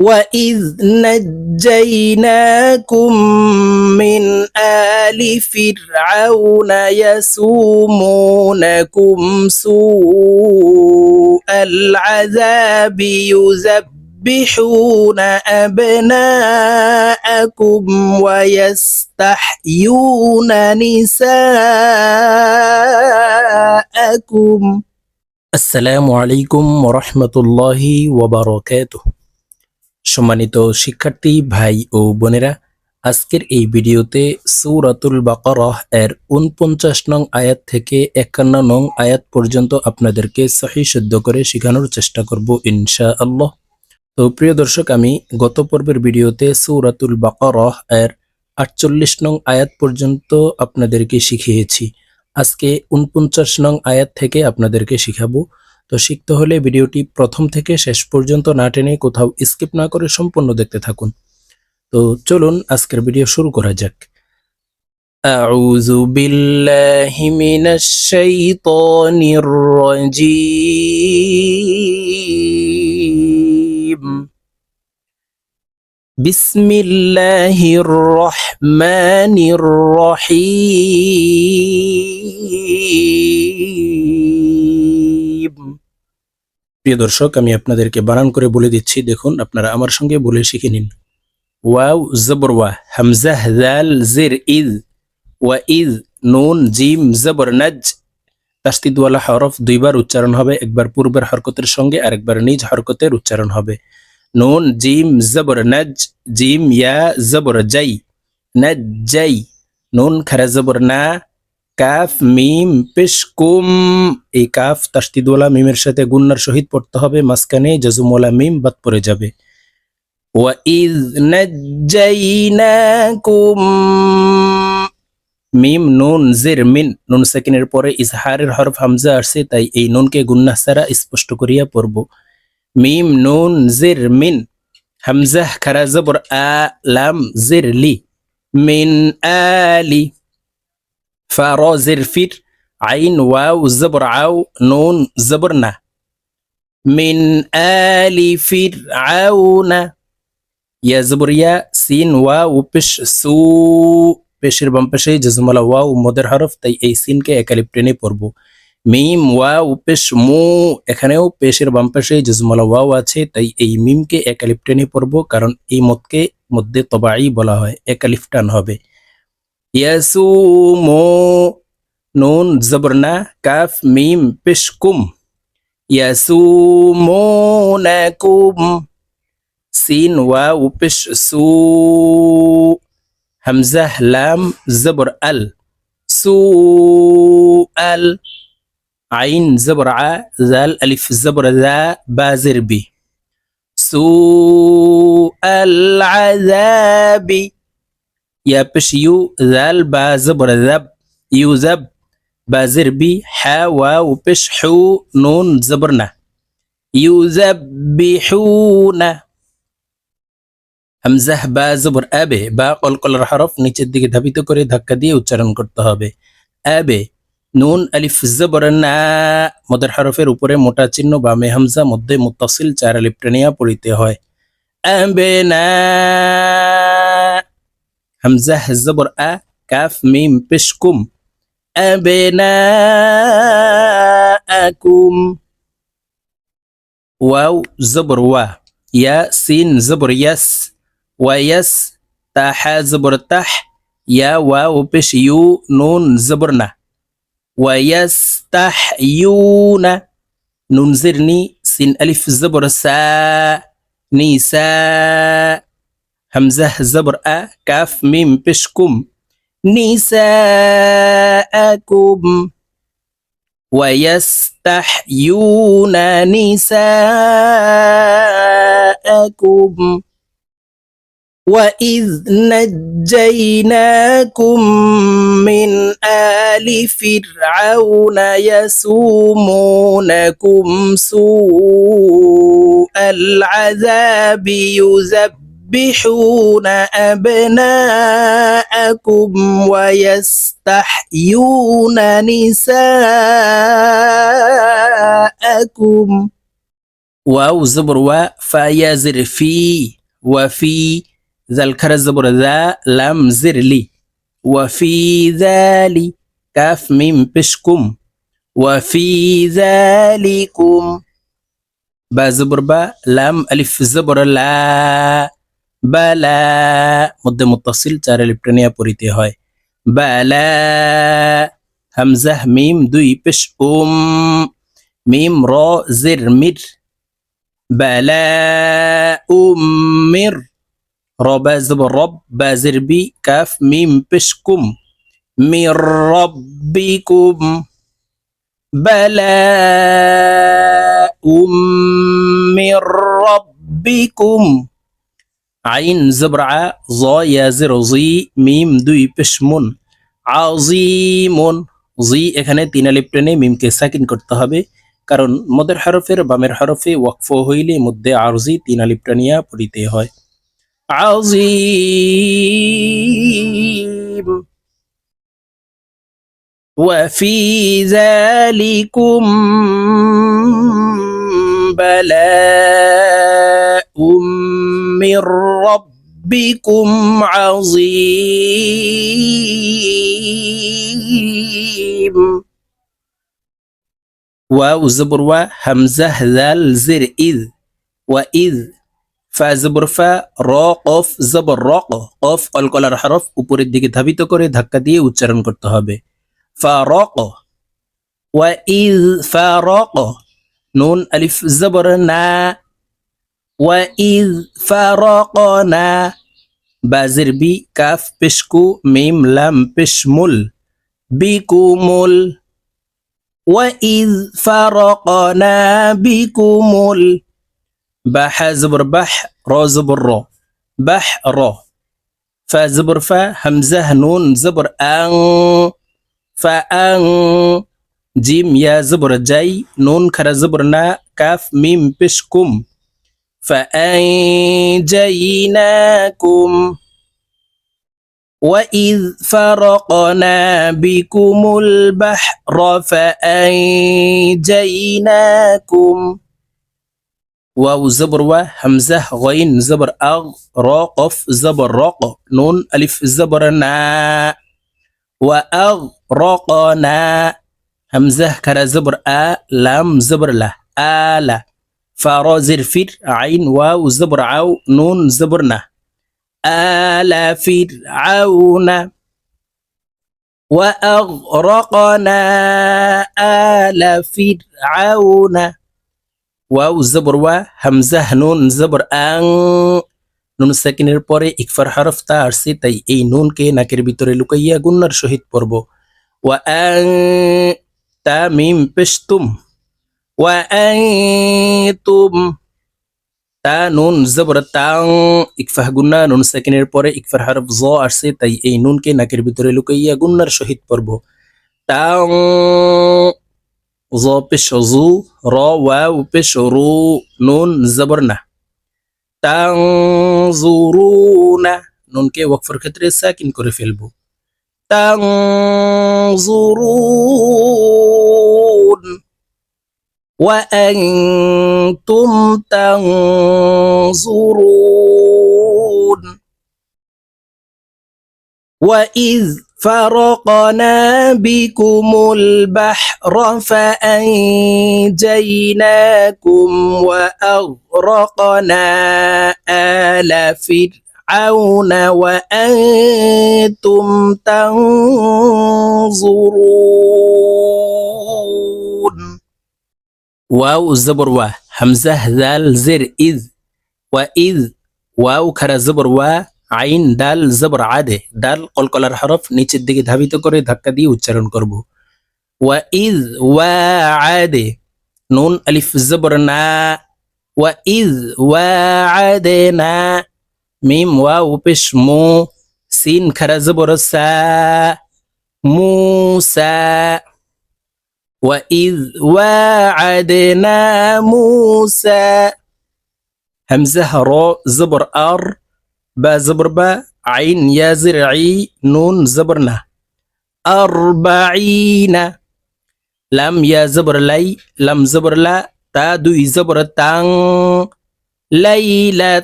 وإذ نجيناكم من آل فرعون يسومونكم سوء العذاب يذبحون أبناءكم ويستحيون نساءكم السلام عليكم ورحمة الله وبركاته. সম্মানিত শিক্ষার্থী, ভাই ও বোনেরা, আজকের এই ভিডিওতে সৌরাতুল বাকারহ এর উনপঞ্চাশ নং আয়াত থেকে একান্ন নং আয়াত পর্যন্ত আপনাদেরকে সহি শুদ্ধ করে শেখানোর চেষ্টা করব ইনশা আল্লাহ তো প্রিয় দর্শক, আমি গত পর্বের ভিডিওতে সৌরাতুল বাকারহ এর আটচল্লিশ নং আয়াত পর্যন্ত আপনাদেরকে শিখিয়েছি। আজকে উনপঞ্চাশ নং আয়াত থেকে আপনাদেরকে শিখাবো তো শিখতে হলে ভিডিওটি প্রথম থেকে শেষ পর্যন্ত না টেনে কোথাও স্কিপ না করে সম্পূর্ণ দেখতে থাকুন তো চলুন আজকের ভিডিও শুরু করা যাক أعوذ بالله من الشيطان الرجيم بسم الله الرحمن الرحيم প্রিয় দর্শক, আমি আপনাদেরকে বানান করে বলে দিচ্ছি। দেখুন, আপনারা আমার সঙ্গে বলে শিখে নিন। ওয়াও, জবর ওয়া হামজাহ জাল জির, ইদ, ওয়া ইদ, নুন, জিম, জবর, নাজ। তাস্তিদওয়ালা হরফ দুইবার উচ্চারণ হবে। একবার পূর্বের হরকতের সঙ্গে আর একবার নিজ হরকতের উচ্চারণ হবে। নুন, জিম, জবর, নাজ। জিম, ইয়া, জবর, জাই। নাজ, জাই। নুন, খারা, জবর, না। কাফ মিম পেশ কুম এই কাফ তাস্তিদওয়ালা মিমের সাথে গুন্নার সহিত পড়তে হবে মাঝখানে জাজুমওয়ালা মিম বাদ পড়ে যাবে وَإِذْ نَجَّيْنَاكُمْ মিম নুন জির মিন নুন সেকেন্ডের পরে ইজহারের হরফ হামজা আসছে তাই এই নুনকে গুন্নাহ ছাড়া স্পষ্ট করিয়া পড়ব মিম নুন জির মিন হামজাহ খারা জবর আ লাম জির লি মিন আলি ফা র জের ফির আইন ওয়াউ জবর আউ নুন জবর না মিন আলি ফির আউ না ইয়া জবর ইয়া সিন ওয়াউ পেশ সু পেশের বাম পেশে জজমালা ওয়াউ মদের হরফ তাই এই সিনকে একালিপ টেনে পড়ব মিম ওয়াউ পেশ মু এখানেও পেশের বাম পাশে জজমালা ওয়াও আছে তাই এই মিমকে একালিপ টেনে পড়ব কারণ এই মতকে মধ্যে তবাই বলা হয় একালিফ টান হবে يسومو. نون زبرنا كاف ميم بشكم. يسومونكم. سين واو بش سو. همزة لام زبر ال. سو ال عين زبر ع زال ألف زبر ذا بازر بي. سوء العذاب. আযাবি يا بش يو ذال با زبر ذب يوزب بازر بي حا واو بش حو نون زبرنا يذبحون হামজাহ বা জবর আবে বা কলকলার হরফ নিচের দিকে ধাবিত করে ধাক্কা দিয়ে উচ্চারণ করতে হবে আবে নুন আলিফ জবর না মদের হরফের উপরে মোটা চিহ্ন বামে হামজা মধ্যে মুতাসিল চার আলিফ টেনিয়া পড়িতে হয় আবে না همزة الزبر أ كاف ميم بشكم أبناءكم واو زبر وا. يا سين زبر يس ويس تاح زبر تح يا واو بش يو نون زبرنا ويستحيون ننزرني سين ألف زبر سا نساء همزة زبر أ كاف ميم بشكم نساءكم ويستحيون نساءكم وإذ نجيناكم من آل فرعون يسومونكم سوء العذاب يذبحون أبناءكم ويستحيون نساءكم. واو زبر و فا يا زر في وفي. ذا الكر زبر ذا. لم زر لي. وفي ذلك كاف ميم بشكم. وفي ذلكم. با زبر با. لام ألف زبر لا. বালা, মধ্যে মুত্তাসিল, চার লিপ্টনিয়া পড়িতে হয়। বালা, হামজাহ, মিম, দুই পেশ, উম, মিম, র, জির, মির। বালা উম্মির রবা জবর রব বাজির বি, কাফ, মিম, পেশ, কুম। মির রব্বিকুম বালা উম্মির রব্বিকুম আইন জবরা জ ইয়াজের জি মিম দুই পেশমুন আজিমুন জি এখানে তিন আলিপ টেনে মিমকে সাকিন করতে হবে কারণ মদের হরফের বামের হরফে ওয়াকফ হইলে মধ্যে আরজি তিন আলিপ টানিয়া পড়িতে হয় আজিম وفي ذلكم بلاء من ربكم عظيم واو زبر و همزة ذال زر إذ وإذ ফা জবর ফা র কফ জবর র কফ অলকলার হরফ উপরের দিকে ধাবিত করে ধাক্কা দিয়ে উচ্চারণ করতে হবে ফা র ক ওয়া ইজ ফা র ক نون ألف زبرنا وإذ فرقنا بازر بي كاف بشكو ميم لام بشمل بكمل وإذ فرقنا بكمل بح زبر بح را زبر را بح را فا زبر فا همزة نون زبر أن فأن جيم يا زبر جاي نون خرا زبر نا كاف ميم بشكم. فأنجيناكم وإذ فرقنا بكم البحر فأنجيناكم واو زبر و همزة غين زبر أغ را قف زبر رق نون ألف زبر نا وأغرقنا. همزة كرا زبر آ لام زبر له آلا فارا زرفر عين واو زبر عو نون زبرنا آل فرعون وأغرقنا آل فرعون واو زبر و همزة نون زبر أن নুন সেকেন্ডের পরে ইকফার হরফ তা আসছে তাই এই নুনকে নাকের ভিতরে লুকাইয়া গুন্নার সহিত পড়ব ওয়া আং তা মিম পেশতুম ওয়া তুম তা নুন জবর তাং ইকফাহ গুন্না নুন সেকেন্ডের পরে ইকফার হরফ জ আসছে তাই এই নুনকে নাকের ভিতরে লুকাইয়া গুন্নার সহিত পড়ব তাং জ পেশ জু র ওয়াও পেশ রু নুন জবর না তাংজুরুনা নুনকে ওয়াকফের ক্ষেত্রে সাকিন করে ফেলব تنظرون وأنتم تنظرون وإذ فرقنا بكم البحر فأنجيناكم وأغرقنا آل فرعون وأنتم تنظرون واو الزبر و همزة ذال زر إذ وإذ واو خرا زبر و আইন ডাল জবর আদে ডাল কলকলার হরফ নিচের দিকে ধাবিত করে ধাক্কা দিয়ে উচ্চারণ করব ওয়া ইজ ওয়া আদে নুন আলিফ জবর না ওয়া ইজ ওয়া আদে না ميم واو بش مو سين كرا زبر سا موسى. وإذ وعدنا موسى. همزة رو زبر أر با زبر با عين يا زرعي نون زبرنا أربعين. لم يا زبر لي لم زبر لا تادو زبر تان. ليلة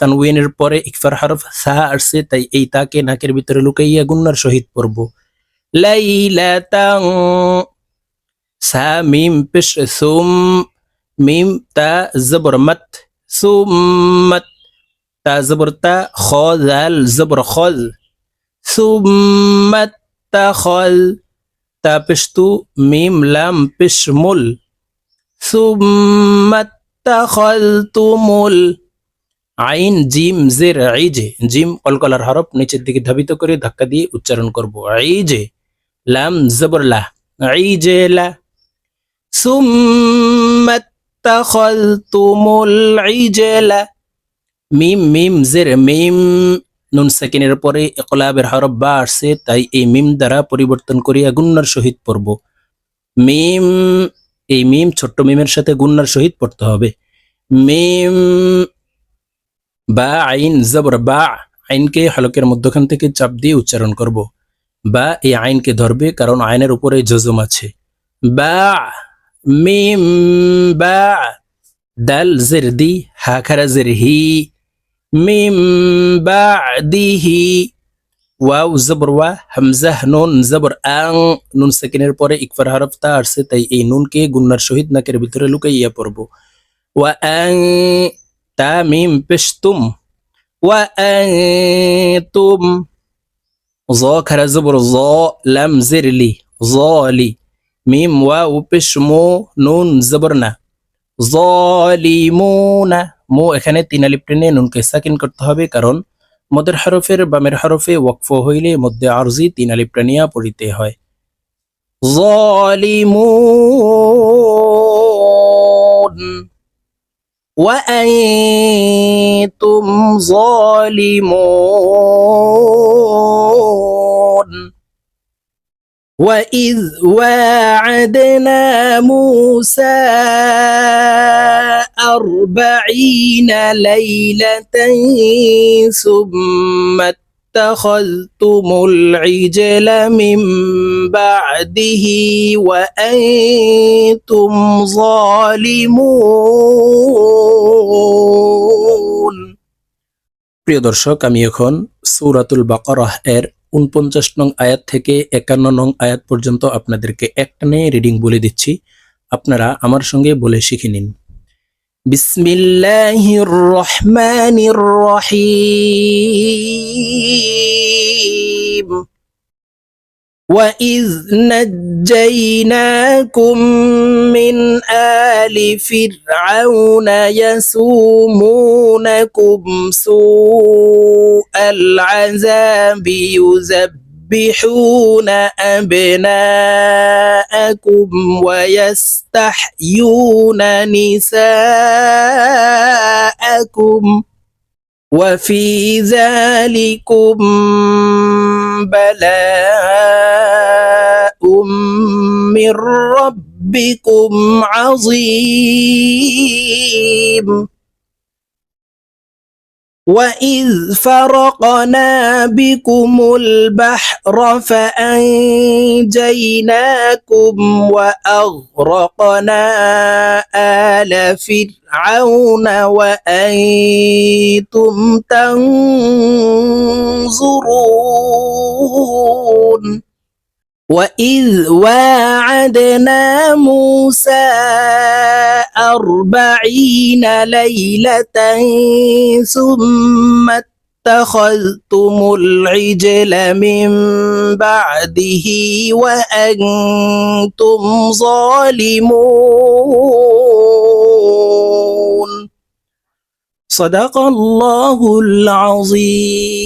তানউইনের পরে ইকফার হরফ সা আসছে তাই এই তাকে নাকের ভিতরে লুকাইয়া গুন্নার সহিত পড়ব। লাইলাতাং সা, মিম পেশ সুম, মিম, তা, জবর, মত সুম্মত তা, জবর, তা খ জাল, জবর, খল সুম্মত তা, খল, তা পেশতু মিম, লাম পেশ মুল সুম্মত তা, খল তুমুল আইন জিম জের আইজে, জিম কলকলার হরফ নিচের দিকে ধাবিত করে ধাক্কা দিয়ে উচ্চারণ করব। আইজে, লাম জবর লা, আইজে লা। সুম্মাত তাখালতুমুল আইজলা মিম মিম, জের, মিম। নুন সেকেন্ডের পরে ইকলাবের হরফ বা আসছে, তাই এই মিম দ্বারা পরিবর্তন করিয়া গুন্নার সহিত পড়ব। মিম, এই মিম ছোট্ট মিমের সাথে গুন্নার সহিত পড়তে হবে। মিম বা আইন জবর বা আইনকে হলকের মধ্যখান থেকে চাপ দিয়ে উচ্চারণ করব। বা এই আইনকে ধরবে কারণ আইনের উপরে জজম আছে। বা মিম বা দাল জের দি হা খারা জের হি। মিম বা দিহি ওয়াও জবর ওয়া হামজাহ নুন জবর আং। নুন সেকেন্ডের পরে ইকফার হরফ তা আসছে, তাই এই নুনকে গুন্নার সহিত নাকের ভিতরে লুকাইয়া পড়ব। ওয়া আং তামিম পেশতুম ওয়া তুম জ খারা জবর জ লাম জিরলি জ লি মিম ওয়া উপিস মো নুন জবর না জলিমুনা মো এখানে তিন আলিপ টেনে নুনকে সাকিন করতে হবে কারণ মদের হরফের বামের হরফে ওয়াকফ হইলে মধ্যে আরজি তিন আলিপ টানিয়া পড়িতে হয়। জলিমুন وأنتم ظالمون. وإذ واعدنا موسى أربعين ليلة ثم اتخذتم العجل من بعده وأنتم ظالمون প্রিয় দর্শক আমি এখন সূরাতুল বাকারাহ এর উনপঞ্চাশ নং আয়াত থেকে একান্ন নং আয়াত পর্যন্ত আপনাদেরকে একটানে রিডিং বলে দিচ্ছি আপনারা আমার সঙ্গে বলে শিখে নিন بسم الله الرحمن الرحيم وإذ نجيناكم من آل فرعون يسومونكم سوء العذاب يذبحون أبناءكم ويستحيون نساءكم وفي ذلكم بلاء من ربكم عظيم. وإذ فرقنا بكم البحر فأنجيناكم وأغرقنا آل فرعون وأنتم تنظرون وإذ واعدنا موسى أربعين ليلة ثم اتخذتم العجل من بعده وأنتم ظالمون صدق الله العظيم.